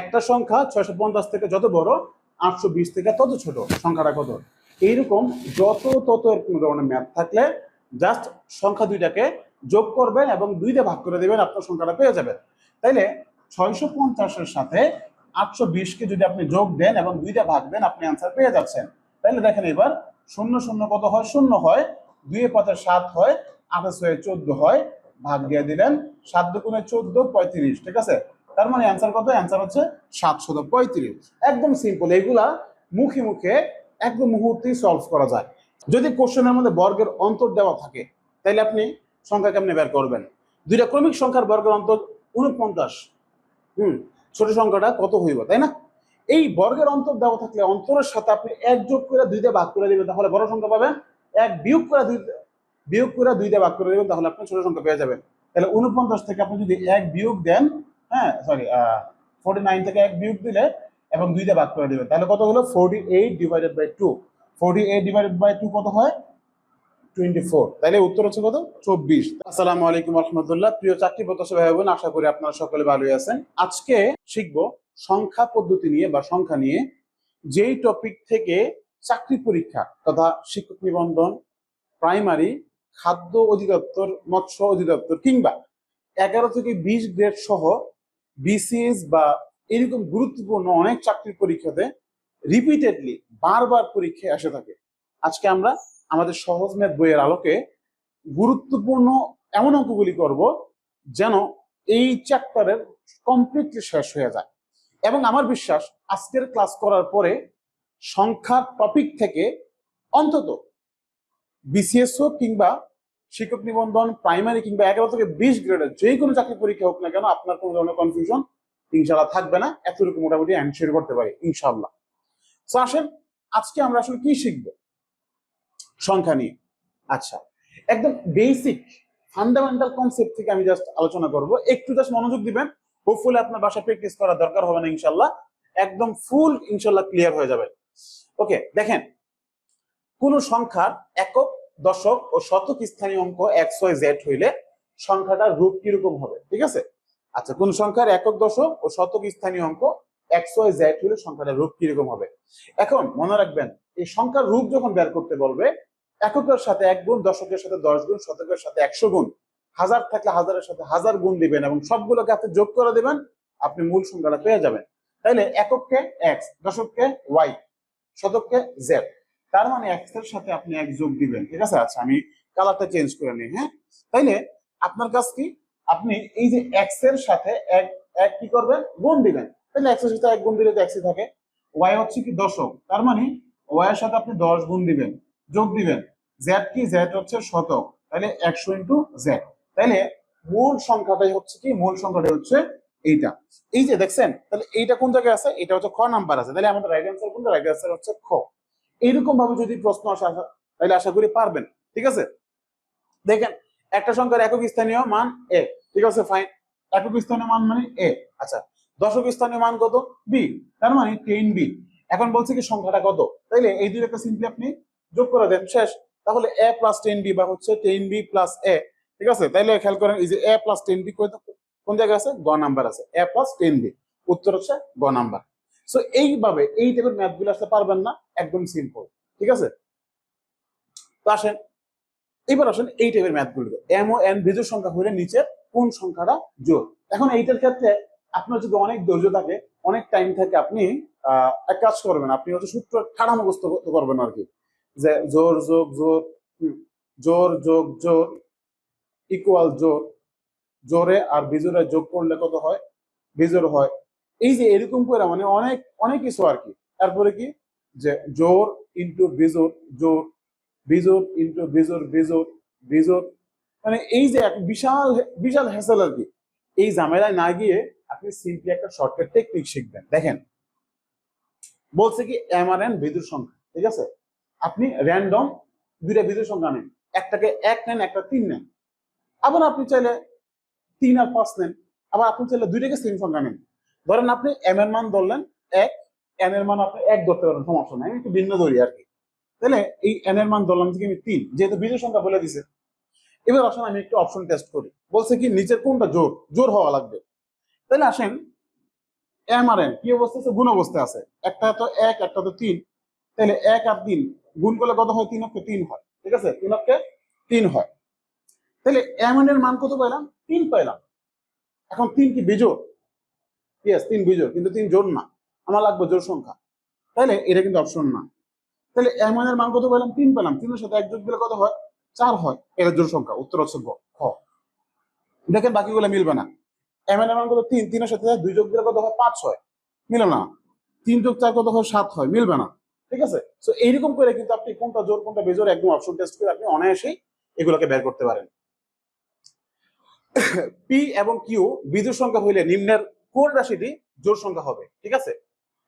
একটা সংখ্যা ছয়শো পঞ্চাশ থেকে যত বড়, আটশো বিশ থেকে তত ছোট, সংখ্যাটা কত? এইরকম যত তত এরকম ধরনের ম্যাথ থাকলে জাস্ট সংখ্যা দুইটাকে যোগ করবেন এবং দুই দিয়ে ভাগ করে দেবেন, আপনার সংখ্যাটা পেয়ে যাবেন। তাইলে ছয়শো পঞ্চাশের সাথে আটশো বিশকে যদি আপনি যোগ দেন এবং দুইটা ভাগ দেন, আপনি আনসার পেয়ে যাচ্ছেন। তাহলে দেখেন এবার শূন্য শূন্য কত হয়? শূন্য হয় দুই পাঁচে সাত হয়, আঠাশ হয়ে চোদ্দ হয়, ভাগ দিয়ে দিলেন সাত দুগুণে চোদ্দ, পঁয়ত্রিশ, ঠিক আছে? তার মানে অ্যান্সার কত? অ্যান্সার হচ্ছে সাতশত পঁয়ত্রিশ। একদম সিম্পল এইগুলা মুখে মুখে একদম মুহূর্তেই সলভ করা যায়। যদি কোশ্চেনের মধ্যে বর্গের অন্তর দেওয়া থাকে, তাহলে আপনি সংখ্যা কেমনে বের করবেন? দুইটা ক্রমিক সংখ্যার বর্গের অন্তর উনপঞ্চাশ হুম, ছোট সংখ্যাটা কত হইব, তাই না? এই বর্গের অন্তর দেওয়া থাকলে অন্তরের সাথে আপনি এক যোগ করে দুইটা ভাগ করে দিবেন, তাহলে বড় সংখ্যা পাবেন এক বিয়োগ করে দুই বিয়োগ করে দুইটা ভাগ করে দিবেন, তাহলে আপনি ছোট সংখ্যা পেয়ে যাবেন। তাহলে উনপঞ্চাশ থেকে আপনি যদি এক বিয়োগ দেন হ্যাঁ সরি ফোর্টি নাইন থেকে এক বিয়োগ দিলে এবং দুইটা ভাগ করে দিবেন তাহলে কত হলো? Forty eight divided by two forty eight divided by two কত হয়? টোয়েন্টি ফোর তাহলে উত্তর হচ্ছে কত? চব্বিশ। আসসালামু আলাইকুম রহমতুল্লাহ। প্রিয় চাকরি প্রত্যাশী ভাই বোন, আশা করি আপনারা সকলে ভালোই আছেন। আজকে শিখব সংখ্যা পদ্ধতি নিয়ে বা সংখ্যা নিয়ে যেই টপিক থেকে চাকরি পরীক্ষা তথা শিক্ষক নিবন্ধন প্রাইমারি খাদ্য অধিদপ্তর, মৎস্য অধিদপ্তর কিংবা এগারো থেকে বিশ গ্রেড সহ বিসিএস বা এরকম গুরুত্বপূর্ণ অনেক চাকরির পরীক্ষাতে রিপিটেডলি বারবার পরীক্ষায় আসে থাকে। আজকে আমরা আমাদের সহজ ম্যাথ বইয়ের আলোকে গুরুত্বপূর্ণ এমন অঙ্কগুলি করব যেন এই চ্যাপ্টারের কমপ্লিটলি শেষ হয়ে যায়। এবং আমার বিশ্বাস, আজকের ক্লাস করার পরে সংখ্যার টপিক থেকে অন্তত বিসিএস হোক কিংবা শিক্ষক নিবন্ধন প্রাইমারি কিংবা এগারো থেকে বিশ গ্রেডের যে কোনো চাকরি পরীক্ষা হোক না কেন আপনার কোনো ধরনের কনফিউশন ইনশাল্লাহ থাকবে না। এতটুকু মোটামুটি অ্যান্সার করতে পারি ইনশাল্লাহ তো আসেন, আজকে আমরা আসলে কি শিখব? সংখ্যা নিয়ে। আচ্ছা একদম বেসিক ফান্ডামেন্টাল কনসেপ্ট থেকে আমি জাস্ট আলোচনা করব। একটু জাস্ট মনোযোগ দিবেন হোপফুলি আপনার বাসায় প্র্যাকটিস করার দরকার হবে না ইনশাল্লাহ একদম ফুল ইনশাল্লাহ ক্লিয়ার হয়ে যাবে। ওকে দেখেন, কোন সংখ্যার একক দশক ও শতক স্থানীয় অঙ্ক এক্স ওয়াই জেড হইলে সংখ্যাটার রূপ কীরকম হবে? ঠিক আছে? আচ্ছা কোন সংখ্যার একক দশক ও শতক স্থানীয় অঙ্ক এক্স ওয়াই জেড হইলে সংখ্যাটার রূপ কীরকম হবে? এখন মনে রাখবেন, এই সংখ্যার রূপ যখন বের করতে বলবে, এককের সাথে এক গুণ, দশকের সাথে দশ গুণ, শতকের সাথে একশো গুণ। হাজার থাকলে হাজারের সাথে হাজার গুণ দিবেন এবং সবগুলোকে আপনি যোগ করে দেবেন, আপনি মূল সংখ্যাটা পেয়ে যাবেন। তাইলে একককে এক্স দশককে ওয়াই শতককে জেড তার মানে এক্সের সাথে আপনি এক যোগ দিবেন। ঠিক আছে? আচ্ছা আমি কালারটা চেঞ্জ করে নিই হ্যাঁ? তাইলে আপনার কাজ কি? আপনি এই যে এক্সের সাথে এক এক কি করবেন? গুণ দিবেন। তাহলে এক্সের সাথে এক গুণ দিলে তো এক্সই থাকে। ওয়াই হচ্ছে কি দশক। তার মানে ওয়াই এর সাথে আপনি দশ গুণ দিবেন, যোগ দিবেন। জেড কি? জেড হচ্ছে শতক। তাহলে একশো ইন্টু জেড তাহলে মূল সংখ্যাটাই হচ্ছে কি? মূল সংখ্যাটাই হচ্ছে এইটা। এই যে দেখছেন? তাহলে এইটা কোন জায়গায় আছে? এটা হচ্ছে খ নাম্বার আছে। তাহলে আমাদের রাইট অ্যান্সার কোনটা? রাইট অ্যান্সার হচ্ছে খ। এইরকম ভাবে যদি প্রশ্ন আসে তাহলে আশা করি পারবেন, ঠিক আছে? দেখেন, একটা সংখ্যার একক স্থানীয় মান এ ঠিক আছে? ফাইন একক স্থানীয় মান মানে এ আচ্ছা। দশক স্থানীয় মান কত? বি তার মানে টেন বি এখন বলছে কি সংখ্যাটা কত? তাইলে এই দুইটাকে সিম্পলি আপনি যোগ করে দেন, শেষ। তাহলে এ প্লাস টেন বি বা হচ্ছে টেন বি প্লাস এ ঠিক আছে? তাইলে খেয়াল করেন, এই যে এ প্লাস টেন বি কোন জায়গায় আছে? গ নাম্বার আছে। এ প্লাস টেন বি উত্তর হচ্ছে গ নাম্বার। সো এইভাবে এই টাইপের ম্যাথগুলো আসতে পারবেন না, একদম সিম্পল ঠিক আছে? তো আসেন, এবার আসেন এই টাইপের ম্যাথগুলো এম ও এন বিজোড় সংখ্যা হলে নিচের কোন সংখ্যাটা জোর? এখন এইটার ক্ষেত্রে আপনার যদি অনেক ধৈর্য থাকে, অনেক টাইম থাকে, আপনি এক কাজ করবেন, আপনি হচ্ছে সূত্র ঠাড়া মুখস্থ করতে পারবেন আর কি। যে জোর যোগ জোর জোর, যোগ, জোর ইকুয়াল জোর, জোরে আর বিজোরে যোগ করলে কত হয়? বিজোর হয় এই যে এরকম করে মানে অনেক অনেক কিছু আর কি। তারপরে কি? যে জোর ইন্টু বিজোর, জোর, বিজোর ইন্টু বেজোর বেজোর, বিজোর। মানে এই যে এক বিশাল বিশাল হ্যাসেল আর কি। এই ঝামেলায় না গিয়ে আপনি সিম্পলি একটা শর্টকাট টেকনিক শিখবেন। দেখেন, বলছে কি এম আর এন বিদ্যুৎ সংখ্যা, ঠিক আছে? আপনি র্যান্ডম দুইটা বিদ্যুৎ সংখ্যা নেন। একটাকে এক নেন, একটা তিন নেন। আবার আপনি চাইলে তিন আর পাঁচ নেন। আবার আপনি চাইলে দুইটাকে সেম সংখ্যা নেন। ধরেন আপনি এম এর মান ধরলেন এক এন এর মান আপনি এক ধরতে পারেন সমস্যা নাই, আমি একটু ভিন্ন ধরি আর কি তাহলে এই এন এর মান ধরলাম থেকে আমি তিন, যেহেতু বিজয় সংখ্যা বলে দিছে। এবার আসেন আমি একটু অপশন টেস্ট করি। বলছে কি, নিচের কোনটা জোর? জোর হওয়া লাগবে। তাহলে আসেন এম আর এন কি অবস্থা আছে? গুণ অবস্থায় আছে। একটা তো এক, একটা তো তিন। তাহলে এক আর তিন, গুণ করলে কত হয়? তিন অক্ষে তিন হয়। ঠিক আছে? তিন অক্ষে তিন হয়। তাহলে এম এর মান কত পাইলাম? তিন পাইলাম। এখন তিন কি বিজোড়? ইয়েস তিন বিজোড়, কিন্তু তিন জোড় না। আমার লাগবে জোড় সংখ্যা। তাহলে এটা কিন্তু অপশন না। তাহলে এর মান কত পেলাম? তিন পেলাম। তিনের সাথে এক যোগ দিলে কত হয়? চার হয়। এটা জোড় সংখ্যা। উত্তর হচ্ছে খ। দেখেন বাকিগুলো মিলবে না। এম এর মান কত? তিন। তিনের সাথে দুই যোগ দিলে কত হয়? পাঁচ হয়। মিলবে না। তিন যোগ চার কত হয়? সাত হয়। মিলবে না। ঠিক আছে? তো এইরকম করে কিন্তু আপনি কোনটা জোর কোনটা বেজোর একদম অপশন টেস্ট করে আপনি অনায়াসেই এগুলোকে বের করতে পারেন। পি এবং কিউ বিজোড় সংখ্যা হইলে নিম্নের কোন রাশিটি জোড় সংখ্যা হবে, ঠিক আছে?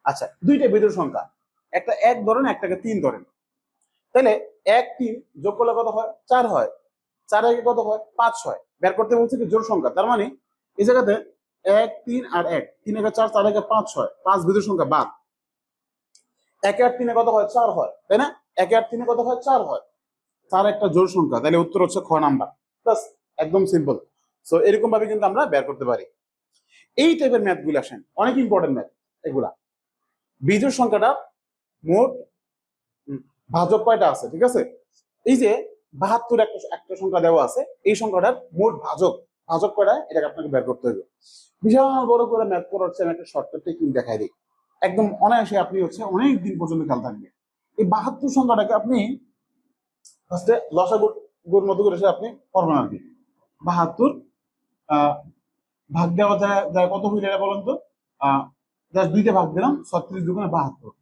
আচ্ছা দুইটা বিজোড় সংখ্যা, একটা এক ধরেন, একটাকে তিন ধরেন। তাহলে এক, তিন যোগ করলে কত হয়? চার হয়। চার একে কত হয়? পাঁচ হয়। বের করতে বলছে কি জোর সংখ্যা, তার মানে এই জায়গাতে এক, তিন আর এক, তিন একে চার চার একে পাঁচ ছয় পাঁচ বিজোড় সংখ্যা বাদ। একে আর তিনে কত হয়? চার হয়, তাই না? একে আর তিনে কত হয়? চার হয়। চার একটা জোড় সংখ্যা তাহলে উত্তর হচ্ছে খ নাম্বার। প্লাস একদম সিম্পল সো এরকম ভাবে কিন্তু আমরা বের করতে পারি। এই টাইপের ম্যাথগুলো আসেন। অনেক ইম্পর্টেন্ট ম্যাথ এগুলা। বিজোড় সংখ্যাটা মোট ভাজক কয়টা আছে, ঠিক আছে? এই যে বাহাত্তর একটা একটা সংখ্যা দেওয়া আছে, এই সংখ্যাটার মোট ভাজক ভাজক কয়টা? এটাকে আপনাকে বের করতে হবে। বিশাল বড় করে ম্যাথ করার হচ্ছে আমি একটা শর্টকাট টেকনিক দেখাই দিই। একদম অনায়াসে আপনি হচ্ছে অনেক দিন পর্যন্ত খেয়াল থাকবে এই বাহাত্তর সংখ্যাটাকে আপনি ফার্স্টে লসাগুর গুর মতো করে আপনি করবেন কি। বাহাত্তর ভাগ দেওয়া যায় যায় কত হইলে এটা বলেন তো? আহ, জাস্ট দুইটা ভাগ দিলাম ছত্রিশ দুগুণে বাহাত্তর।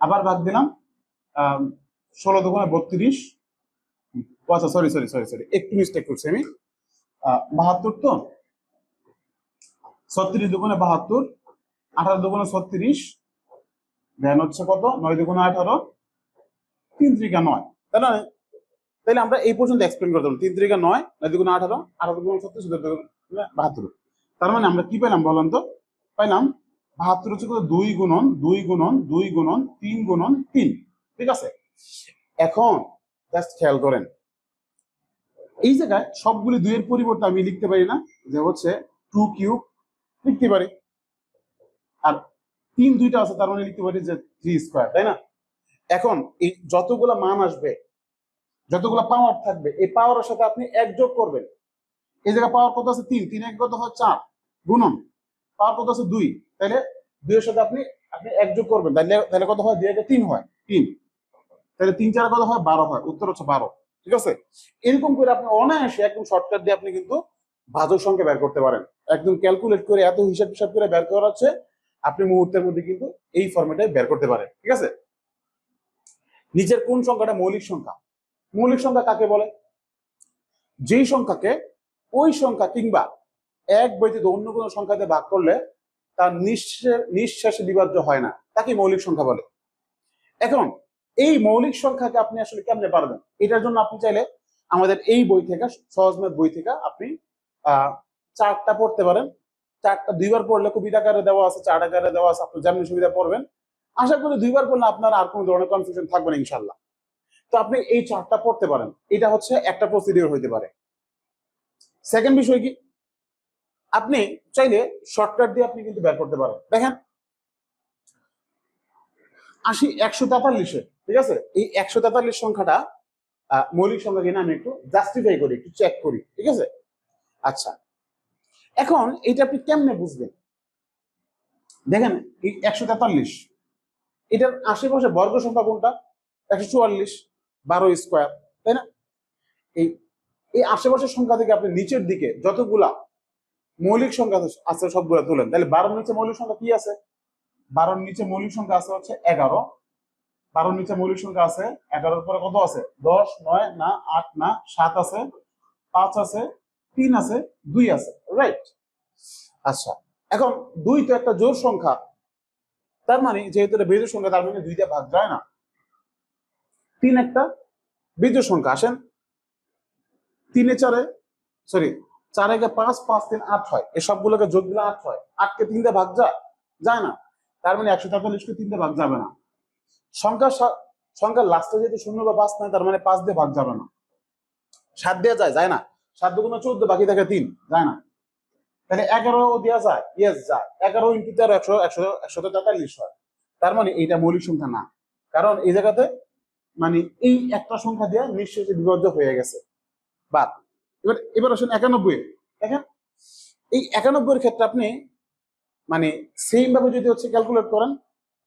আবার ভাগ দিলাম ষোলো দুগুণে বত্রিশ। আচ্ছা সরি সরি সরি সরি একটু মিস্টেক করছি আমি। বাহাত্তর তো? ছত্রিশ দুগুণে বাহাত্তর আঠারো দুগুণে ছত্রিশ দেন হচ্ছে কত? নয় দুগুণে আঠারো তিন ত্রিকা নয়। তাই না? তাহলে আমরা এই পর্যন্ত এক্সপ্লেন করতাম তিন ত্রিকা নয় নয় দুগুণে আঠারো আঠারো দুগুণে ছত্রিশ বাহাত্তর। তার মানে আমরা কি পেলাম বলেন তো? পাইলাম বাহাত্তর হচ্ছে কত? দুই গুণন দুই গুণন দুই গুণন, তিন গুণন, তিন। ঠিক আছে? এখন জাস্ট খেয়াল করেন। এই জায়গায় সবগুলি দুইয়ের পরিবর্তে আমি লিখতে পারি না, যে হচ্ছে টু কিউব লিখতে পারি। আর তিন দুইটা আছে, তার মানে লিখতে পারি যে থ্রি স্কোয়ার তাই না? এখন এই যতগুলা মান আসবে, যতগুলা পাওয়ার থাকবে, এই পাওয়ারের সাথে আপনি এক যোগ করবেন। এই জায়গায় পাওয়ার কত আছে? তিন। তিন এক কত হয়? চার। গুণন। পাওয়ার কত আছে? দুই। তাহলে দুইয়ের সাথে আপনি আপনি এক যোগ করবেন। তাহলে তাহলে কত হয়? দুই একে তিন হয়। তিন। তাহলে তিন চার কত হয়? বারো হয়। উত্তর হচ্ছে বারো। ঠিক আছে? এরকম করে আপনি অনায়াসে একদম শর্টকাট দিয়ে আপনি কিন্তু ভাজক সংখ্যা বের করতে পারেন। একদম ক্যালকুলেট করে, এত হিসাব হিসাব করে বের করা হচ্ছে, আপনি মুহূর্তের মধ্যে কিন্তু এই ফর্মেটে বের করতে পারেন। ঠিক আছে? নিচের কোন সংখ্যাটা? মৌলিক সংখ্যা। মৌলিক সংখ্যা কাকে বলে? যেই সংখ্যাকে ওই সংখ্যা কিংবা এক ব্যতীত অন্য কোনো সংখ্যাতে ভাগ করলে তার নিঃশ্বাসে নিঃশ্বাসে বিভাজ্য হয় না। তাকে মৌলিক সংখ্যা বলে। এখন এই মৌলিক সংখ্যাকে আপনি আসলে কেমনে পারবেন এটার জন্য আপনি চাইলে আমাদের এই বই থেকে সহজ বই থেকে আপনি চারটা পড়তে পারেন। চারটা দুইবার পড়লে কবিতা আকারে দেওয়া আছে, চার আকারে দেওয়া আছে, আপনি যেমন সুবিধা পড়বেন। আশা করি দুইবার পড়লে আপনার আর কোনো ধরনের কনফিউশন থাকবে না ইনশাল্লাহ তো আপনি এই চারটা পড়তে পারেন। এটা হচ্ছে একটা প্রসিডিওর হইতে পারে। সেকেন্ড বিষয় কি? আপনি চাইলে শর্টকাট দিয়ে আপনি কিন্তু বের করতে পারেন। দেখেন, আশি একশো তেতাল্লিশে, ঠিক আছে? এই একশো তেতাল্লিশ সংখ্যাটা মৌলিক সংখ্যা কিনা আমি একটু জাস্টিফাই করি, একটু চেক করি, ঠিক আছে? আচ্ছা এখন এটা আপনি কেমনে বুঝবেন? দেখেন, এই একশো তেতাল্লিশ, এটার আশেপাশে বর্গ সংখ্যা কোনটা? একশো চুয়াল্লিশ, বারো স্কোয়ার তাই না? এই এই আশেপাশের সংখ্যা থেকে আপনি নিচের দিকে যতগুলা মৌলিক সংখ্যা আছে সবগুলা তুলেন। তাহলে বারোর নিচে মৌলিক সংখ্যা কি আছে? বারোর নিচে মৌলিক সংখ্যা আছে হচ্ছে এগারো। বারোর নিচে মৌলিক সংখ্যা আছে, এগারোর পরে কত আছে? দশ, নয়, না, আট, না, সাত আছে, পাঁচ আছে, তিন আছে, দুই আছে রাইট আচ্ছা এখন দুই তো একটা জোর সংখ্যা। তার মানে যেহেতু এটা বেজোর সংখ্যা, তার মানে দুইটা ভাগ যায় না। তিন একটা বেজোর সংখ্যা, আসেন? তিনে চারে সরি চার একে পাঁচ পাঁচ তিন আট হয়। এই সবগুলোকে যোগ দিলে আট হয়। আটকে তিনটে ভাগ যায়? যায় না। তার মানে একশো তেতাল্লিশকে তিনটে ভাগ যাবে না। সংখ্যা সংখ্যার লাস্টে যেহেতু শূন্য বা পাঁচ নাই, তার মানে পাঁচ দিয়ে ভাগ যাবে না। সাত দিয়ে যায় যায় না? সাত দুগুণ চোদ্দ, বাকি থাকে তিন, যায় না? তাহলে এগারো দেওয়া যায়। ইয়েস যায়। এগারো ইন্টু তেরো, একশো একশো একশো তেতাল্লিশ হয়। তার মানে এইটা মৌলিক সংখ্যা না। কারণ এই জায়গাতে মানে এই একটা সংখ্যা দিয়ে নিঃশেষে বিভাজ্য হয়ে গেছে। বাদ। এবার এবার আসুন একানব্বই দেখেন, এই একানব্বইয়ের ক্ষেত্রে আপনি মানে সেম ভাবে যদি হচ্ছে ক্যালকুলেট করেন,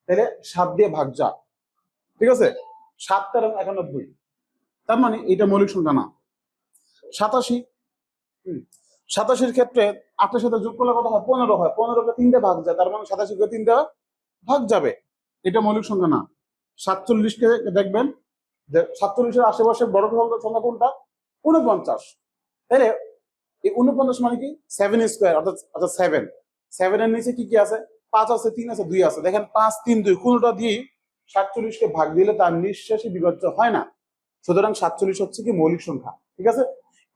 তাহলে সাত দিয়ে ভাগ যা ঠিক আছে? সাত তেরো একানব্বই। তার মানে এটা মৌলিক সংখ্যা না। সাতাশি সাতাশির ক্ষেত্রে আটের সাথে যোগ করলে কত হয়? পনেরো হয়। পনেরোকে তিনটে ভাগ যায়, তার মানে সাতাশিকে তিনটে ভাগ যাবে। এটা মৌলিক সংখ্যা না। সাতচল্লিশকে দেখবেন যে সাতচল্লিশের আশেপাশে বড় সংখ্যা কোনটা? উনপঞ্চাশ তাহলে এই উনপঞ্চাশ মানে কি? সেভেন স্কোয়ার অর্থাৎ অর্থাৎ সেভেন সেভেনের নিচে কি কি আছে? পাঁচ আছে, তিন আছে, দুই আছে। দেখেন পাঁচ, তিন, দুই কোনোটা দিয়ে সাতচল্লিশকে ভাগ দিলে তার নিঃশ্বাসী বিভাজ্য হয় না। সুতরাং সাতচল্লিশ হচ্ছে কি মৌলিক সংখ্যা, ঠিক আছে?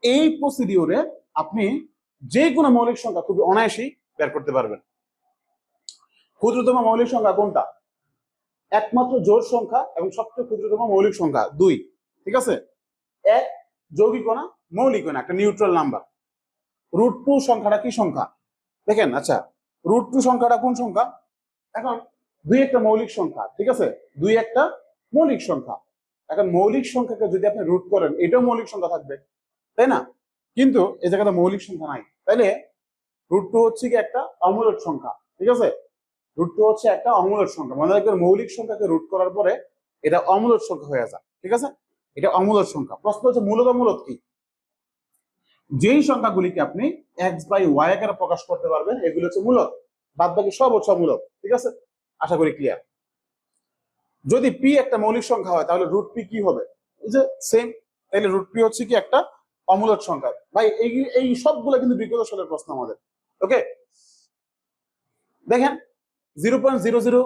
এই প্রসিডিওরে আপনি যে কোনো মৌলিক সংখ্যা খুবই অনায়াসেই বের করতে পারবেন। ক্ষুদ্রতম মৌলিক সংখ্যা কোনটা? একমাত্র জোর সংখ্যা এবং সবচেয়ে ক্ষুদ্রতম মৌলিক সংখ্যা দুই, ঠিক আছে? এক যৌগিক না মৌলিক না একটা নিউট্রাল নাম্বার রুট টু সংখ্যাটা কি সংখ্যা? দেখেন আচ্ছা রুট টু সংখ্যাটা কোন সংখ্যা? এখন দুই একটা মৌলিক সংখ্যা, ঠিক আছে? দুই একটা মৌলিক সংখ্যা। এখন মৌলিক সংখ্যাকে যদি আপনি রুট করেন, এটাও মৌলিক সংখ্যা থাকবে, তাই না? কিন্তু এই জায়গাটা মৌলিক সংখ্যা নাই। তাইলে রুট টু হচ্ছে কি একটা অমূলক সংখ্যা, ঠিক আছে? রুট টু হচ্ছে একটা অমূলক সংখ্যা। মনে রাখবেন, মৌলিক সংখ্যাকে রুট করার পরে এটা অমূলক সংখ্যা হয়ে যায় ঠিক আছে? এটা অমূলক সংখ্যা। প্রশ্ন হচ্ছে, মূলত মূলত কি? যেই সংখ্যাগুলিকে আপনি এক্স বাই ওয়াই আকারে প্রকাশ করতে পারবেন, এগুলো হচ্ছে মূলত বাদ বাকি সব হচ্ছে অমূলক, ঠিক আছে? আশা করি ক্লিয়ার যদি পি একটা মৌলিক সংখ্যা হয়, তাহলে রুট পি কি হবে? যে সেম তাহলে রুট পি হচ্ছে কি একটা অমূলক সংখ্যা। ভাই, এই এই সবগুলো কিন্তু বিগত সালের প্রশ্ন আমাদের। ওকে দেখেন জিরো পয়েন্ট জিরো জিরো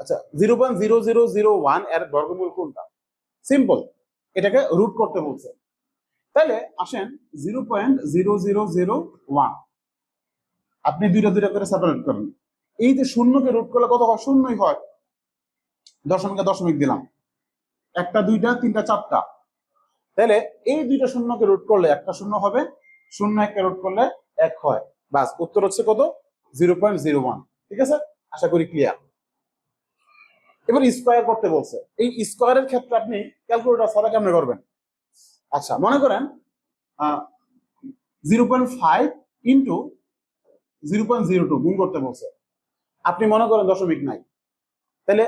আচ্ছা zero point zero zero zero ওয়ানের বর্গমূল কোনটা? সিম্পল এটাকে রুট করতে বলছে। তাহলে আসেন zero point zero zero zero one আপনি দুইটা দুইটা করে সেপারেট করেন। এই যে শূন্যকে রুট করলে কত হয়? শূন্যই হয়। দশমিকে দশমিক দিলাম। একটা, দুইটা, তিনটা, চারটা। তাহলে এই দুইটা শূন্যকে রুট করলে একটা শূন্য হবে। শূন্য একটা রুট করলে এক হয়। বাস উত্তর হচ্ছে কত? জিরো পয়েন্ট জিরো ওয়ান ঠিক আছে? আশা করি ক্লিয়ার এবার স্কোয়ার করতে বলছে। এই স্কোয়ারের ক্ষেত্রে আপনি ক্যালকুলেটর ছাড়া কেমনে করবেন? আচ্ছা মনে করেন zero point five into zero point zero two গুণ করতে বলছে। আপনি মনে করেন দশমিক নাই। তাহলে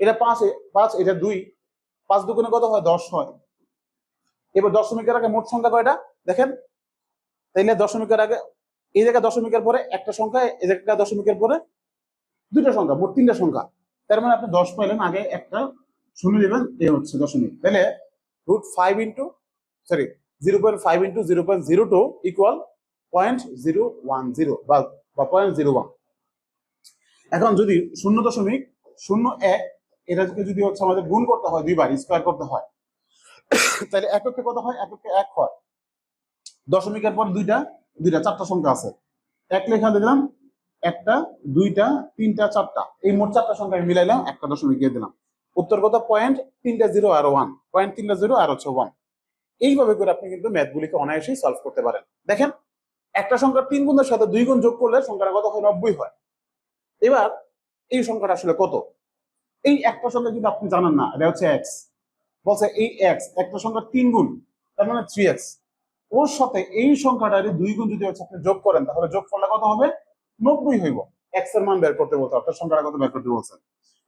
এটা পাঁচ পাঁচ, এটা দুই, পাঁচ দুগুণে কত হয়? দশ হয়। এবার দশমিকের আগে মোট সংখ্যা কয়টা? দেখেন, তাইলে দশমিকের আগে, এই জায়গায় দশমিকের পরে একটা সংখ্যা এই জায়গায় দশমিকের পরে দুটো সংখ্যা, মোট তিনটা সংখ্যা। তার মানে আপনি দশ পাইলেন, আগে একটা শূন্য দেবেন, এ হচ্ছে দশমিক তাহলে root five into sorry zero point five into zero point zero two equal point zero one zero বা পয়েন্ট জিরো ওয়ান এখন যদি শূন্য দশমিক, শূন্য এক, এটাকে যদি হচ্ছে আমাদের গুণ করতে হয় দুইবার স্কোয়ার করতে হয়, তাহলে এককে কত হয়? এককে এক হয়। দশমিকের পর দুইটা দুইটা, চারটা সংখ্যা আছে। এক লেখা দিলাম একটা, দুইটা, তিনটা, চারটা। এই মোট চারটা সংখ্যা আমি মিলাইলাম, একটা দশমিক দিয়ে দিলাম। উত্তর কত পয়েন্ট তিনটা জিরো আর ওয়ান পয়েন্ট তিনটা জিরো আর হচ্ছে ওয়ান এইভাবে করে আপনি কিন্তু ম্যাথগুলিকে অনায়াসেই সলভ করতে পারেন। দেখেন, একটা সংখ্যার তিন গুণের সাথে দুই গুণ যোগ করলে সংখ্যাটা কত হয়? নব্বই হয়। এবার, এই সংখ্যাটা আসলে কত? এই একটা সংখ্যা কিন্তু আপনি জানেন না, এটা হচ্ছে এক্স বলছে এই এক্স একটা সংখ্যার তিন গুণ, তার মানে থ্রি এক্স ওর সাথে এই সংখ্যাটার দুই গুণ যদি হচ্ছে আপনি যোগ করেন, তাহলে যোগ করলে কত হবে? নব্বই হইব। এক্সের মান বের করতে বলতে অর্থাৎ সংখ্যাটা কত বের করতে বলছেন?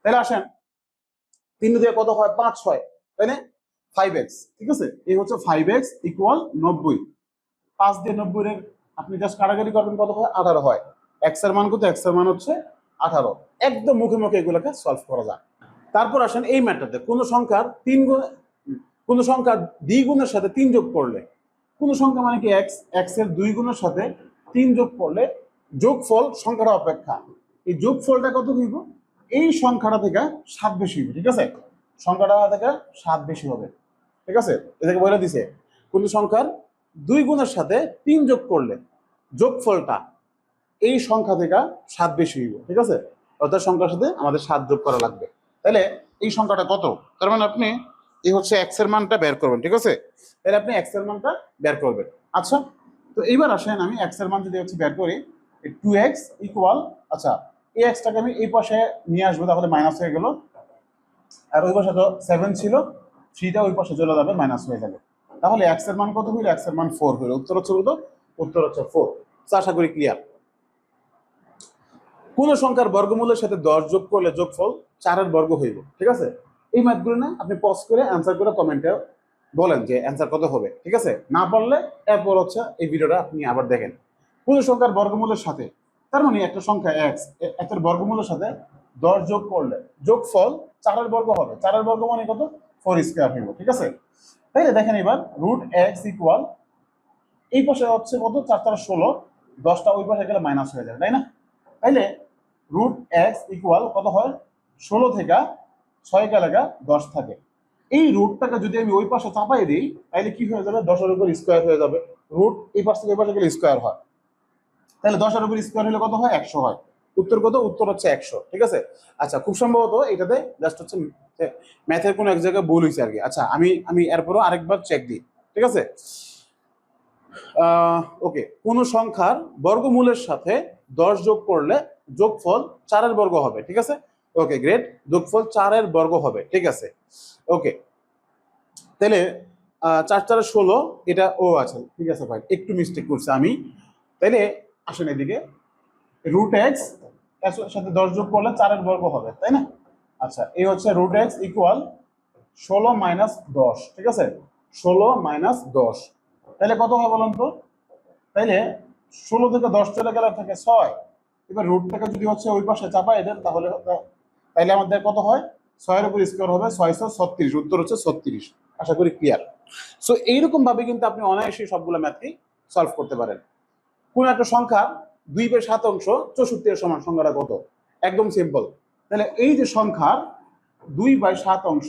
তাহলে আসেন, তিন দিয়ে কত হয়? পাঁচ হয়, তাই না? ফাইভ এক্স ঠিক আছে? এই হচ্ছে ফাইভ এক্স ইকুয়াল নব্বই। পাঁচ দিয়ে নব্বই এর, আপনি জাস্ট কাটাকাটি করবেন কত হয়? আঠারো হয়। এক্সের মান কত? এক্সের মান হচ্ছে আঠারো। একদম মুখে মুখে এগুলোকে সলভ করা যায়। তারপর আসেন এই ম্যাটারতে কোনো সংখ্যার তিন গুণ, কোনো সংখ্যার দ্বিগুণের সাথে তিন যোগ করলে, কোনো সংখ্যা মানে কি? এক্স এক্সের দুই গুণের সাথে তিন যোগ করলে যোগফল সংখ্যাটা অপেক্ষা। এই যোগফলটা কত হইব? এই সংখ্যাটা থেকে সাত বেশি হইব, ঠিক আছে? সংখ্যাটা থেকে সাত বেশি হবে, ঠিক আছে? এটাকে বলে দিছে, কোন সংখ্যার দুই গুণের সাথে তিন যোগ করলে যোগফলটা এই সংখ্যা থেকে সাত বেশি হইব, ঠিক আছে? অর্থাৎ সংখ্যার সাথে আমাদের সাত যোগ করা লাগবে। তাহলে এই সংখ্যাটা কত? তার মানে আপনি এই হচ্ছে এক্সের মানটা বের করবেন, ঠিক আছে? তাহলে আপনি এক্সের মানটা বের করবেন। আচ্ছা তো এইবার আসেন, আমি এক্সের মান যদি হচ্ছে বের করি টু এক্স ইকুয়াল আচ্ছা এই এক্সটাকে আমি এই পাশে নিয়ে আসব, তাহলে মাইনাস হয়ে গেল। আর ওই পাশে তো সেভেন ছিল থ্রিটা ওই পাশে চলে যাবে মাইনাস হয়ে যাবে। তাহলে এক্স মান কত হইল? এক্সের মান ফোর হইল। উত্তর হচ্ছে কত উত্তর হচ্ছে ফোর আশা করি ক্লিয়ার কোন সংখ্যার বর্গমূলের সাথে দশ যোগ করলে যোগফল চারের বর্গ হইব, ঠিক আছে? এই ম্যাথগুলো না, আপনি পজ করে অ্যান্সার করে কমেন্টে বলেন যে অ্যান্সার কত হবে, ঠিক আছে? না পারলে, এরপর হচ্ছে এই ভিডিওটা আপনি আবার দেখেন। কোন সংখ্যার বর্গমূলের সাথে, তার মানে একটা সংখ্যা এক্স একের বর্গমূলের সাথে দশ যোগ করলে, যোগফল চারের বর্গ হবে। চারের বর্গ মানে কত? ফোর স্কোয়ার হইব, ঠিক আছে? তাইলে দেখেন এবার রুট এক্স ইকুয়াল এই পাশে হচ্ছে কত? চার চার ষোলো, দশটা ওই পাশে গেলে মাইনাস হয়ে যাবে, তাই না? তাইলে রুট এক্স ইকুয়াল কত হয়? ষোলো থেকে ছয় গেলাগা দশ থাকে। এই রুটটাকে যদি আমি ওই পাশে চাপাই দিই তাহলে কি হয়ে যাবে? দশের উপর স্কোয়ার হয়ে যাবে। রুট এই পাশ থেকে ওই পাশে গেলে স্কোয়ার হয়। তাহলে দশের উপর স্কোয়ার হলে কত হয়? একশো হয়। উত্তর কত? উত্তর হচ্ছে একশো, ঠিক আছে? আচ্ছা খুব সম্ভবত এটাতে জাস্ট হচ্ছে ম্যাথের কোনো এক জায়গায় ভুল হয়েছে আর কি। আচ্ছা আমি আমি এরপরও আরেকবার চেক দিই, ঠিক আছে? ওকে কোন সংখ্যার বর্গমূলের সাথে দশ যোগ করলে যোগফল চারের বর্গ হবে, ঠিক আছে? ওকে গ্রেট যোগফল চারের বর্গ হবে, ঠিক আছে? ওকে তাহলে চার চার ষোলো, এটা ও আছে, ঠিক আছে ভাই? একটু মিস্টেক করছে আমি। তাইলে আসেন এদিকে। রুট এক্সের সাথে দশ যোগ করলে চারের বর্গ হবে, তাই না? আচ্ছা এই হচ্ছে রুট এক্স ইকুয়াল ষোলো মাইনাস দশ, ঠিক আছে? ষোলো মাইনাস দশ। তাহলে কত হয় বলুন তো? তাইলে ষোলো থেকে দশ চলে গেলে থাকে ছয়। এবার রুটটাকে যদি হচ্ছে ওই পাশে চাপাই দেন, তাহলে তাইলে আমাদের কত হয়? ছয়ের উপর স্কোয়ার হবে ছয়শো ছত্রিশ, উত্তর হচ্ছে ছত্রিশ। আশা করি ক্লিয়ার সো এইরকম ভাবে কিন্তু আপনি অনায়াসে সবগুলো ম্যাথকেই সলভ করতে পারেন। কোন একটা সংখ্যা দুই বাই সাত অংশ চৌষট্টি এর সমান সংখ্যাটা কত? একদম সিম্পল তাহলে এই যে সংখ্যার দুই বাই সাত অংশ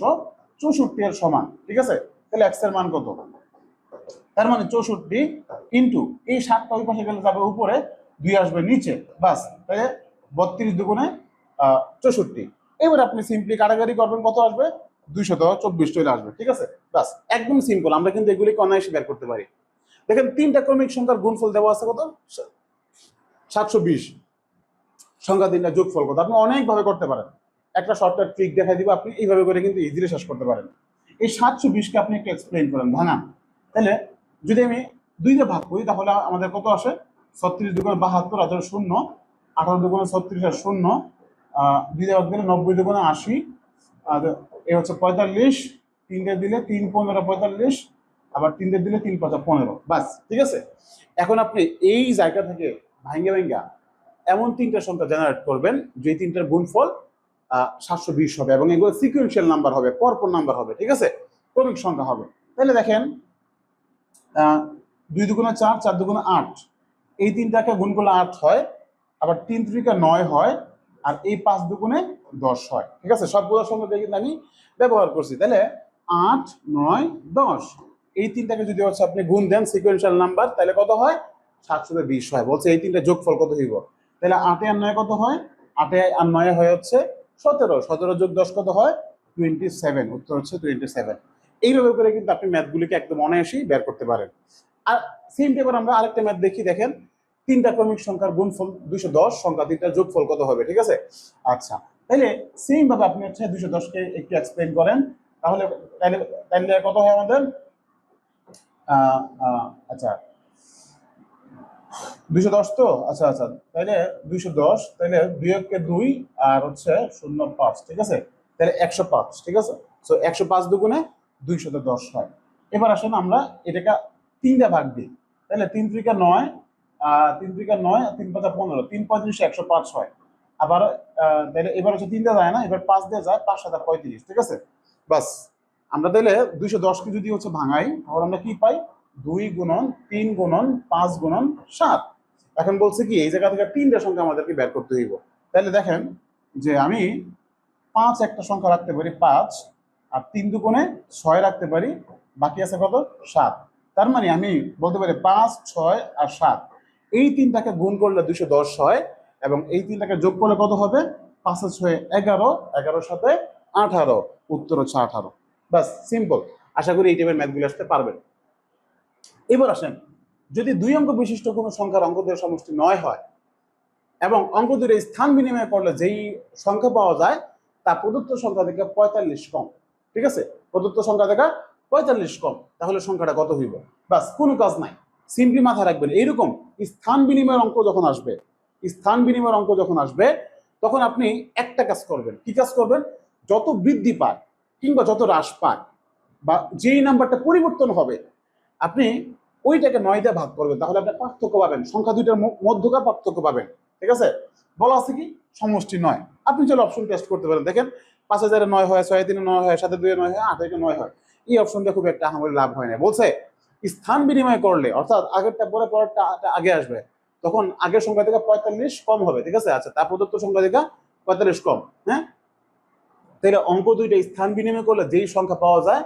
চৌষট্টি এর সমান, ঠিক আছে? তাহলে এক্সের মান কত? তার মানে চৌষট্টি ইন্টু এই সাতটা ওই পাশে গেলে যাবে উপরে, দুই আসবে নিচে বাস তাহলে বত্রিশ দুগুণে চৌষট্টি। এবার আপনি সিম্পলি কাটাকাটি করবেন, কত আসবে? দুইশত চব্বিশ চলে আসবে, ঠিক আছে? বাস একদম সিম্পল আমরা কিন্তু এগুলিকে অনায়াসে বের করতে পারি। দেখেন তিনটা ক্রমিক সংখ্যার গুণফল দেওয়া আছে কত? সাতশো বিশ সংখ্যা তিনটা যোগফল কত? আপনি অনেকভাবে করতে পারেন। একটা শর্টকাট ট্রিক দেখাই দিব আপনি এইভাবে করে কিন্তু ইজিলি শেষ করতে পারেন। এই সাতশো বিশকে আপনি একটু এক্সপ্লেন করেন ভাঙান তাহলে যদি আমি দুইটা ভাগ করি তাহলে আমাদের কত আসে? ছত্রিশ দুগুণে বাহাত্তর আঠারো শূন্য আঠারো দুগুণে ছত্রিশ আর শূন্য আহ, দুই দিয়ে ভাগ দিলে নব্বই দুগুণে আশি আর এ হচ্ছে পঁয়তাল্লিশ তিনটে দিলে তিন পনেরো পঁয়তাল্লিশ আবার তিনটে দিলে তিন পাঁচা পনেরো। বাস, ঠিক আছে? এখন আপনি এই জায়গা থেকে ভাঙ্গে ভাঙ্গা এমন তিনটা সংখ্যা জেনারেট করবেন, যে তিনটার গুণফল সাতশো বিশ হবে এবং এগুলো সিকুয়েন্সিয়াল নাম্বার হবে, পরপর নাম্বার হবে, ঠিক আছে? ক্রমিক সংখ্যা হবে। তাহলে দেখেন দুই দুগুণে চার চার দুগুণে আট, এই তিনটাকে গুণ করলে আট হয়, আবার তিন ত্রিকা নয় হয়, আর এই পাঁচ দুগুণে দশ হয়, ঠিক আছে? সবগুলো সংখ্যা কিন্তু আমি ব্যবহার করছি। তাহলে আট, নয়, দশ এই তিনটাকে যদি হচ্ছে আপনি গুণ দেন সিকুয়েন্সিয়াল নাম্বার তাহলে কত হয়? সাতশো বিশ হয়। বলছে এই তিনটা যোগফল কত হইব? তাহলে আটে আর নয় কত হয়? আটে আর নয় হয় হচ্ছে সতেরো। সতেরো যোগ দশ কত হয়? টোয়েন্টি সেভেন উত্তর হচ্ছে টোয়েন্টি সেভেন এইভাবে করে কিন্তু আপনি ম্যাথগুলিকে একদম অনায়াসেই বের করতে পারেন। আর সেম টাইপের আমরা আরেকটা ম্যাথ দেখি, দেখেন। তিনটা ক্রমিক সংখ্যার গুণফল দুইশো দশ, সংখ্যা তিনটা যোগফল কত হবে, ঠিক আছে? আচ্ছা তাহলে সেম ভাবে আপনি হচ্ছে দুইশো দশকে একটু এক্সপ্লেন করেন। তাহলে তাহলে কত হয় আমাদের? আচ্ছা। দুইশো দশ তো? আচ্ছা আচ্ছা। তাহলে দুইশো দশ তাহলে দুই এককে দুই আর হচ্ছে শূন্য পাঁচ, ঠিক আছে? তাহলে একশো পাঁচ, ঠিক আছে? সো একশো পাঁচ দুগুণে দুইশত দশ হয়। এবার আসেন আমরা এটাকে তিনটা ভাগ দিই। তাহলে তিন ত্রিকা নয় তিন ত্রিকা নয় তিন পাঁচা পনেরো। তিন পঁয়ত্রিশ একশো পাঁচ হয়। আবার তাহলে এবার হচ্ছে তিনটা যায় না? এবার পাঁচ দিয়ে যায় পাঁচ সাত পঁয়ত্রিশ, ঠিক আছে? বাস। আমরা তাহলে দুইশো দশকে যদি হচ্ছে ভাঙাই, তাহলে আমরা কি পাই? দুই গুণন তিন গুণন পাঁচ গুণন সাত। এখন বলছে কি, এই জায়গা থেকে তিনটা সংখ্যা আমাদেরকে বের করতে হইব। তাহলে দেখেন যে আমি পাঁচ একটা সংখ্যা রাখতে পারি পাঁচ, আর তিন দুগুণে ছয় রাখতে পারি, বাকি আছে কত? সাত। তার মানে আমি বলতে পারি পাঁচ, ছয় আর সাত। এই তিনটাকে গুণ করলে দুশো দশ হয়, এবং এই তিনটাকে যোগ করলে কত হবে? পাঁচে ছয় এগারো, এগারোর সাথে আঠারো, উত্তর হচ্ছে আঠারো। বাস সিম্পল আশা করি এই টাইপের ম্যাথগুলো আসতে পারবেন। এবার আসেন, যদি দুই অঙ্ক বিশিষ্ট কোনো সংখ্যার অঙ্ক দুয়ের সমষ্টি নয় হয়, এবং অঙ্ক দুয়ের স্থান বিনিময় করলে যেই সংখ্যা পাওয়া যায়, তা প্রদত্ত সংখ্যা থেকে পঁয়তাল্লিশ কম। ঠিক আছে? প্রদত্ত সংখ্যা থেকে পঁয়তাল্লিশ কম, তাহলে সংখ্যাটা কত হইব? বাস, কোনো কাজ নাই। সিম্পলি মাথায় রাখবেন, এইরকম স্থান বিনিময়ের অঙ্ক যখন আসবে, স্থান বিনিময়ের অঙ্ক যখন আসবে, তখন আপনি একটা কাজ করবেন। কি কাজ করবেন? যত বৃদ্ধি পায় কিংবা যত হ্রাস পায় বা যেই নাম্বারটা পরিবর্তন হবে, আপনি ওইটাকে নয় দিয়ে ভাগ করবেন। তাহলে আপনি পার্থক্য পাবেন। সংখ্যা দুইটার মধ্যকার পার্থক্য পাবেন। ঠিক আছে? বলা আছে কি? সমষ্টি নয়। আপনি চলো অপশন টেস্ট করতে পারেন। দেখেন, পাঁচ হাজারে নয় হয়, ছয় তিনে নয় হয় সাথে দুয়ে নয় হয়, আট একে নয় হয়। এই অপশনটা খুব একটা আমার লাভ হয় না বলছে, স্থান বিনিময় করলে, অর্থাৎ আগেরটা পরে পরেরটা আগে আসবে, তখন আগের সংখ্যা থেকে পঁয়তাল্লিশ কম হবে। ঠিক আছে? আচ্ছা তার প্রদত্ত সংখ্যা থেকে পঁয়তাল্লিশ কম। হ্যাঁ? তাহলে অঙ্ক দুইটা স্থান বিনিময় করলে যেই সংখ্যা পাওয়া যায়,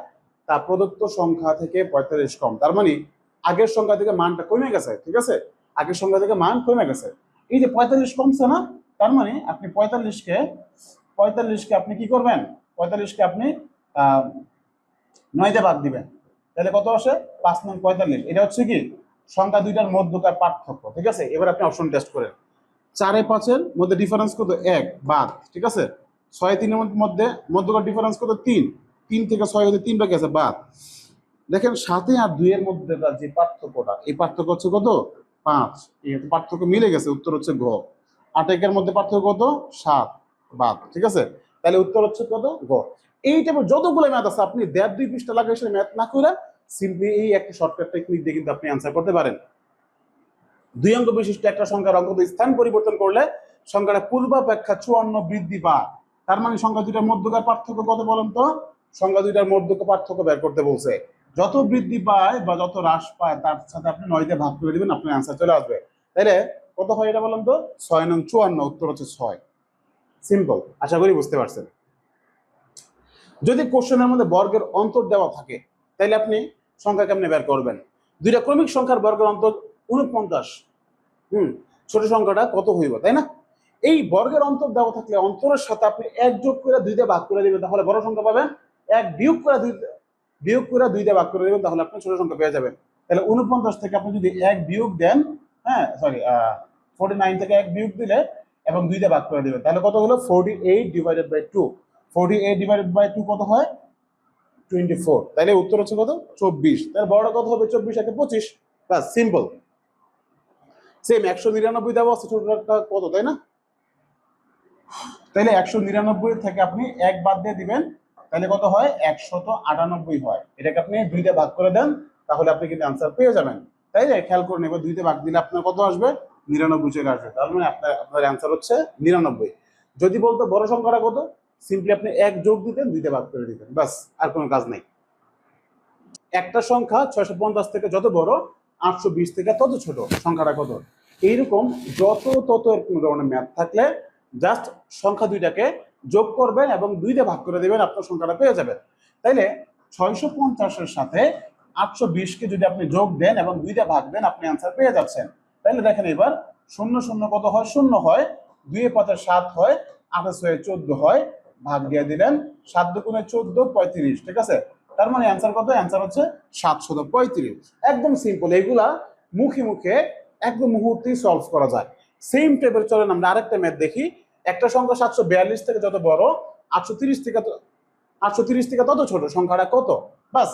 তা প্রদত্ত সংখ্যা থেকে পঁয়তাল্লিশ কম। তার মানে আগের সংখ্যা থেকে মানটা কমে গেছে, ঠিক আছে? আগের সংখ্যা থেকে মান কমে গেছে। এই যে পঁয়তাল্লিশ কমছে না, তার মানে আপনি পঁয়তাল্লিশকে পঁয়তাল্লিশকে আপনি কি করবেন? পঁয়তাল্লিশকে আপনি নয়তে বাদ দিবেন। তাহলে কত আসে? পাঁচ নয় পঁয়তাল্লিশ। এটা হচ্ছে কি? সংখ্যা দুইটার মধ্যকার পার্থক্য, ঠিক আছে? এবার আপনি অপশন টেস্ট করেন। চারে পাঁচের মধ্যে ডিফারেন্স কত? এক, বাদ, ঠিক আছে? ছয় তিনের মধ্যে মধ্যকার ডিফারেন্স কত? তিন। তিন থেকে ছয় হতে তিন বাকি আছে, বাদ। দেখেন সাথে আর দুইয়ের মধ্যে যে পার্থক্যটা, এই পার্থক্য হচ্ছে কত? পাঁচ। পার্থক্য মিলে গেছে, উত্তর হচ্ছে ঘ আট একের মধ্যে পার্থক্য কত? সাত। বাদ। ঠিক আছে? তাহলে উত্তর হচ্ছে কত? ঘ এই টাইপের যতগুলো ম্যাথ আছে, আপনি দেড় দুই পৃষ্ঠা লাগাই সে ম্যাথ না করে সিম্পলি এই একটা শর্টকাট টেকনিক দিয়ে কিন্তু আপনি অ্যান্সার করতে পারেন। দুই অঙ্ক বিশিষ্ট একটা সংখ্যার অঙ্ক স্থান পরিবর্তন করলে সংখ্যাটা পূর্বাপেক্ষা চুয়ান্ন বৃদ্ধি পায়। তার মানে সংখ্যা দুইটার মধ্যকার পার্থক্য কত বলেন তো? সংখ্যা দুইটার মধ্যক পার্থক্য বের করতে বলছে। যত বৃদ্ধি পায় বা যত হ্রাস পায়, তার সাথে আপনি নয়তে ভাগ করে দিবেন, আপনার অ্যান্সার চলে আসবে। তাইলে কত হয় এটা বলেন তো? ছয় নং চুয়ান্ন, উত্তর হচ্ছে ছয়। সিম্পল আশা করি বুঝতে পারছেন। যদি কোশ্চেনের মধ্যে বর্গের অন্তর দেওয়া থাকে তাহলে আপনি সংখ্যা কেমনে বের করবেন? দুইটা ক্রমিক সংখ্যার বর্গের অন্তর উনপঞ্চাশ হুম, ছোট সংখ্যাটা কত হইব, তাই না? এই বর্গের অন্তর দেওয়া থাকলে অন্তরের সাথে আপনি এক যোগ করে দুইটা ভাগ করে দিবেন, তাহলে বড় সংখ্যা পাবেন। এক বিয়োগ করে দুই বিয়োগ করে দুইটা ভাগ করে দিবেন, তাহলে আপনি ছোট সংখ্যা পেয়ে যাবেন। তাহলে উনপঞ্চাশ থেকে আপনি যদি এক বিয়োগ দেন হ্যাঁ সরি ফোর্টি নাইন থেকে এক বিয়োগ দিলে এবং দুইটা ভাগ করে দিবেন, তাহলে কত হলো? Forty eight divided by two forty eight divided by two কত হয়? টোয়েন্টি ফোর তাহলে উত্তর হচ্ছে কত? চব্বিশ। তাহলে বড় কত হবে? চব্বিশ একে পঁচিশ। বাস সিম্পল সেম একশো নিরানব্বই দেওয়া আছে ছোটটা কত, তাই না? তাহলে একশো নিরানব্বই থেকে আপনি এক বাদ দিয়ে দিবেন, তাহলে কত হয়? একশত আটানব্বই হয়। এটাকে আপনি দুইটা ভাগ করে দেন, তাহলে আপনি কিন্তু আনসার পেয়ে যাবেন। তাই না? খেয়াল করে নেবেন, দুইটা ভাগ দিলে আপনার কত আসবে? নিরানব্বই চলে আসবে। তার মানে আপনার আপনার অ্যান্সার হচ্ছে নিরানব্বই। যদি বলতো বড় সংখ্যাটা কত? সিম্পলি আপনি এক যোগ দিতেন, দুইটা ভাগ করে দিতেন। বাস আর কোনো কাজ নেই। একটা সংখ্যা ছয়শো পঞ্চাশ থেকে যত বড়, আটশো বিশ থেকে তত ছোট। সংখ্যাটা কত? এইরকম যত তত এরকম ধরনের ম্যাথ থাকলে জাস্ট সংখ্যা দুইটাকে যোগ করবেন এবং দুইটা ভাগ করে দেবেন, আপনার সংখ্যাটা পেয়ে যাবেন। তাইলে ছয়শো পঞ্চাশের সাথে আটশো বিশকে যদি আপনি যোগ দেন এবং দুইটা ভাগ দেন, আপনি আনসার পেয়ে যাচ্ছেন। তাইলে দেখেন এবার শূন্য শূন্য কত হয়? শূন্য হয় দুয়ে পাঁচে সাত হয়, আটে হয়ে চোদ্দ হয়, ভাগ দিয়ে দিলেন সাত দুগুণে চোদ্দ, পঁয়ত্রিশ, ঠিক আছে? তার মানে অ্যান্সার কত? অ্যান্সার হচ্ছে সাতশত পঁয়ত্রিশ। একদম সিম্পল এইগুলা মুখে মুখে একদম মুহূর্তেই সলভ করা যায়। সেম টাইপের চলেন, আমরা আরেকটা ম্যাথ দেখি। একটা সংখ্যা সাতশো বিয়াল্লিশ থেকে যত বড়, আটশো তিরিশ থেকে আটশো তিরিশ থেকে তত ছোট, সংখ্যাটা কত? বাস।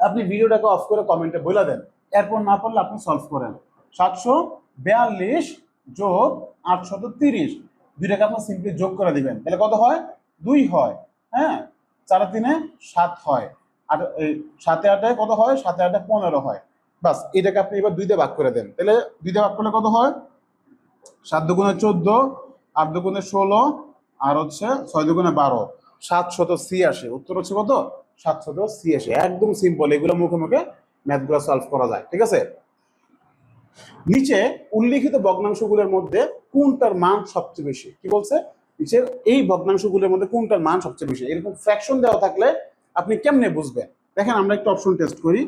আপনি ভিডিওটাকে অফ করে কমেন্টে বলে দেন। এরপর না পারলে আপনি সলভ করেন। সাতশো বিয়াল্লিশ যোগ আটশত তিরিশ, দুইটাকে আপনি সিম্পলি যোগ করে দিবেন। তাহলে কত হয়? দুই হয়। হ্যাঁ? চারে তিনে সাত হয়। আর এই সাতে আটে কত হয়? সাতে আটে পনেরো হয়। বাস, এটাকে আপনি এবার দুইতে ভাগ করে দেন। তাহলে দুইতে ভাগ করলে কত হয়? সাত দুগুণে চোদ্দ আট দুগুণে ষোলো, আর হচ্ছে ছয় দুগুণে বারো। সাতশত ছিয়াশি। উত্তর হচ্ছে কত? সাতশত ছিয়াশি। একদম সিম্পল এগুলো মুখে মুখে ম্যাথগুলো সলভ করা যায়, ঠিক আছে? নিচে উল্লিখিত ভগ্নাংশগুলোর মধ্যে কোনটার মান সবচেয়ে বেশি? কি বলছে? নিচে এই ভগ্নাংশগুলোর মধ্যে কোনটার মান সবচেয়ে বেশি? এরকম ফ্র্যাকশন দেওয়া থাকলে আপনি কেমনে বুঝবেন? দেখেন, আমরা একটু অপশন টেস্ট করি।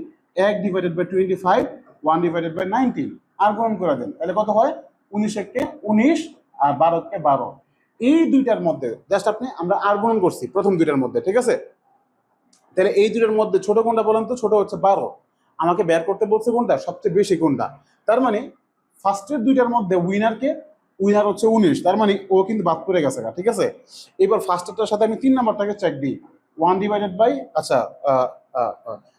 এক divided by twenty five one divided by nineteen আর গ্রহণ করে দেন। তাহলে কত হয়? উনিশ একে উনিশ আর বারোকে বারো। এই দুইটার মধ্যে জাস্ট আপনি, আমরা আর করছি প্রথম দুইটার মধ্যে, ঠিক আছে? তাহলে এই দুইটার মধ্যে ছোট কোনটা বলেন তো? ছোট হচ্ছে বারো। আমাকে বের করতে বলছে কোনটা? সবচেয়ে বেশি কোনটা? তার মানে ফার্স্টের দুইটার মধ্যে উইনারকে উইনার হচ্ছে উনিশ। তার মানে ও কিন্তু বাদ পড়ে গেছে ঠিক আছে? এবার ফার্স্টেরটার সাথে আমি তিন নাম্বারটাকে চেক দিই। ওয়ান ডিভাইডেড বাই আচ্ছা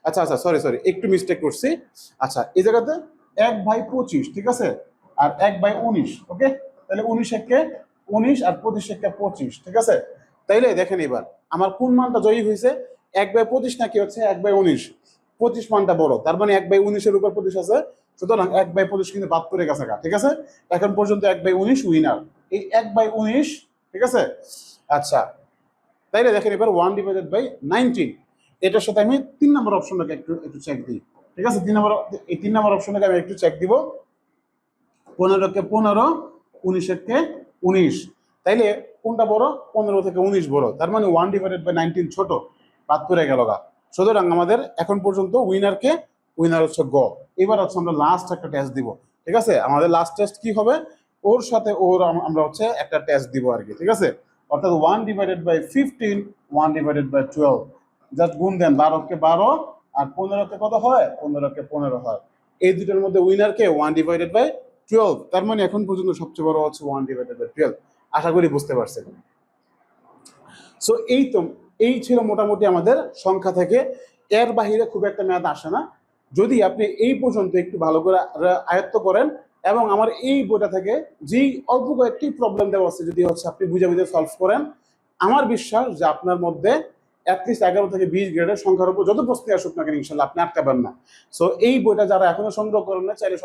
আচ্ছা আচ্ছা সরি সরি একটু মিস্টেক করছি। আচ্ছা এই জায়গাতে এক বাই পঁচিশ, ঠিক আছে? আর এক বাই উনিশ ওকে তাহলে উনিশ একে উনিশ আর পঁচিশ একে পঁচিশ, ঠিক আছে? তাইলে দেখেন এবার, আমার কোন মানটা জয়ী হয়েছে? এক বাই পঁচিশ নাকি হচ্ছে এক বাই উনিশ? পঁচিশ মানটা বড়, তার মানে এক বাই উনিশের উপর পঁচিশ আছে, সুতরাং এক বাই পঁচিশ কিন্তু বাদ পড়ে গেছে ঠিক আছে? এখন পর্যন্ত এক বাই উনিশ উইনার এই এক বাই উনিশ, ঠিক আছে? আচ্ছা তাইলে দেখেন এবার ওয়ান ডিভাইডেড বাই নাইনটিন এটার সাথে আমি তিন নম্বর অপশনটাকে একটু একটু চেক দিই, ঠিক আছে? তিন নম্বর, এই তিন নম্বর অপশনটাকে আমি একটু চেক দিব। পনেরোকে পনেরো উনিশেরকে উনিশ। তাইলে কোনটা বড়? পনেরো থেকে উনিশ বড়। তার মানে ওয়ান ডিভাইডেড বাই নাইনটিন ছোট। বাদ করে গেল গা। সুতরাং আমাদের এখন পর্যন্ত উইনারকে উইনার হচ্ছে গ। এবার হচ্ছে আমরা লাস্ট একটা টেস্ট দিব। ঠিক আছে? আমাদের লাস্ট টেস্ট কি হবে? ওর সাথে ওর আমরা হচ্ছে একটা টেস্ট দিব আর কি। ঠিক আছে? অর্থাৎ one divided by fifteen one divided by twelve just গুণ দেন বারোকে বারো আর পনেরোকে কত হয়? পনেরোকে পনেরো হয়। এই দুটোর মধ্যে উইনারকে ওয়ান ডিভাইডেড বাই টুয়েলভ তার মানে এখন পর্যন্ত সবচেয়ে বড় হচ্ছে ওয়ান ডিভাইডেড বাই টুয়েলভ আশা করি বুঝতে পারছেন। সো এই তো, এই ছিল মোটামুটি আমাদের সংখ্যা থেকে। এর বাহিরে খুব একটা ম্যাথ আসে না। যদি আপনি এই পর্যন্ত একটু ভালো করে আয়ত্ত করেন এবং আমার এই বইটা থেকে যেই অল্প কয়েকটি প্রবলেম দেওয়া আছে, যদি হচ্ছে আপনি বুঝে বুঝে সলভ করেন, আমার বিশ্বাস যে আপনার মধ্যে অ্যাটলিস্ট এগারো থেকে বিশ গ্রেডের সংখ্যার উপর যত প্রশ্ন আসুক না কেন, ইনশাল্লাহ আপনি আটকাবেন না। সো এই বইটা যারা এখনও সংগ্রহ করেন না, চাইলে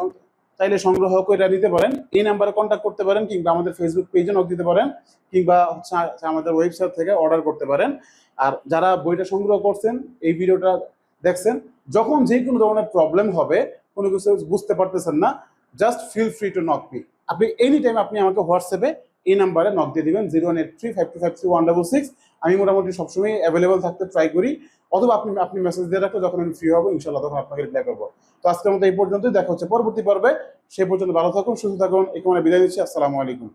চাইলে সংগ্রহ করে নিতে পারেন। এই নাম্বারে কন্ট্যাক্ট করতে পারেন কিংবা আমাদের ফেসবুক পেজে নক দিতে পারেন কিংবা হচ্ছে আমাদের ওয়েবসাইট থেকে অর্ডার করতে পারেন। আর যারা বইটা সংগ্রহ করছেন, এই ভিডিওটা দেখছেন, যখন যে কোনো ধরনের প্রবলেম হবে, কোনো কিছু বুঝতে পারতেছেন না just feel free to knock me আপনি এনি টাইম আপনি আমাকে হোয়াটসঅ্যাপে এই নাম্বারে নক দিয়ে দিবেন zero one eight three five two five three one double six আমি মোটামুটি সবসময় অ্যাভেলেবল থাকতে ট্রাই করি। অথবা আপনি আপনি মেসেজ দিয়ে রাখলে যখন আমি ফ্রি হব ইনশাল্লাহ তখন আপনাকে রিপ্লাই করব। তো আজকের মতো এই পর্যন্তই। দেখা হচ্ছে পরবর্তী পর্বে। সে পর্যন্ত ভালো থাকুন, সুস্থ থাকুন। এখানে বিদায় দিচ্ছি আসসালামু আলাইকুম।